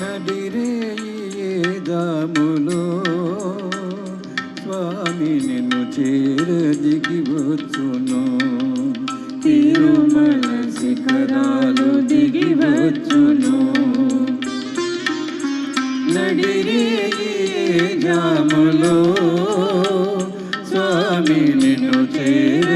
నడిరేదాములో స్వామి నిన్ను చేర దిగి వచ్చును తిరుమల శిఖరాలు దిగి వచ్చును నడిరేదాములో స్వామి నిన్ను చేర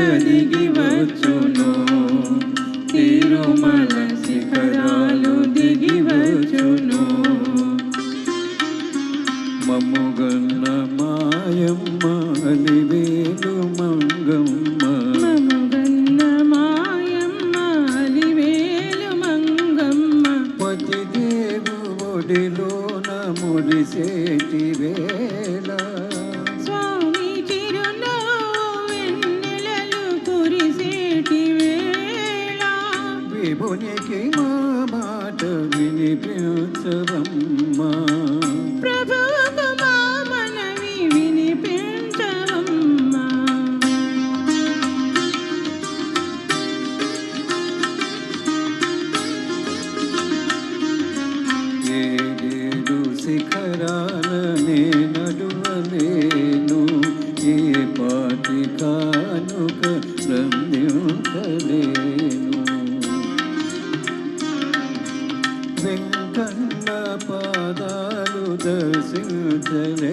అలివేలు మంగమ్మ. మముగన్న మాయమ్మ అలివేలు మంగమ్మ. పతి దేవు ఒడిలోన మురిసేటి వేళ. స్వామి చిరునవ్వు వెన్నెలలు కురిసేటి వేళ. విభునికి మా మాట వినిపించవమ్మా. ప్రభువుకు ఏడేడు శిఖరాలనే నడువలేను ఏ పాటి కానుక రమ్యుకలేను వెంకన్న పాదాలు దర్శించలేను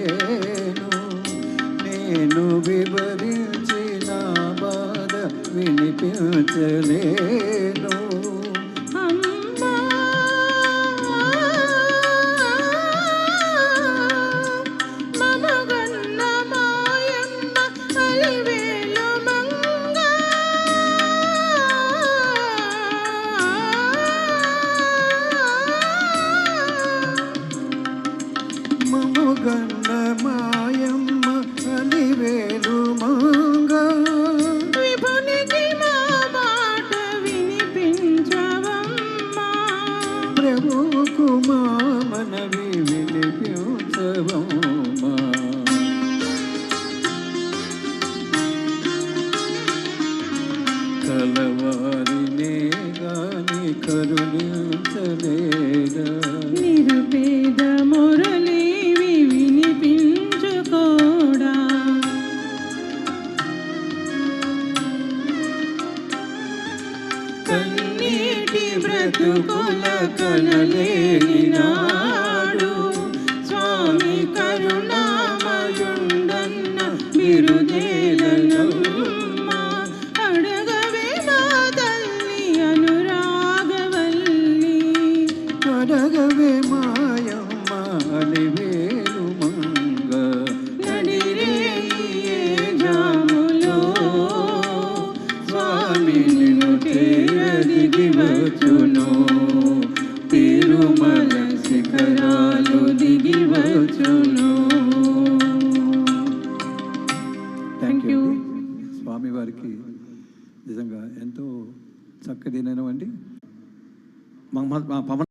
నేను వివరించిన బాధ వినిపించలేను. మముగన్న మాయమ్మ అలివేలు మంగా. విభునికి మా మాట వినిపించవమ్మా. ప్రభువుకు మా మనవి వినిపించవమ్మా. కలవారినే గాని కరుణించలేదా? బ్రతుకుల కలలేని నాడు స్వామి కరుణామయుండన్న బిరుదేలనమ్మ. అడగవే మా తల్లి అనురాగవల్లి. కడగవే మాయమ్మ అలివేలు మంగ. నడిరేయే జాములో. స్వామి చేరదిగి వచ్చును తిరుమల శిఖరాలు దిగి వచ్చును థ్యాంక్ యూ స్వామివారికి నిజంగా ఎంతో చక్కటి నిర్ణయం అండి మా మా పవన్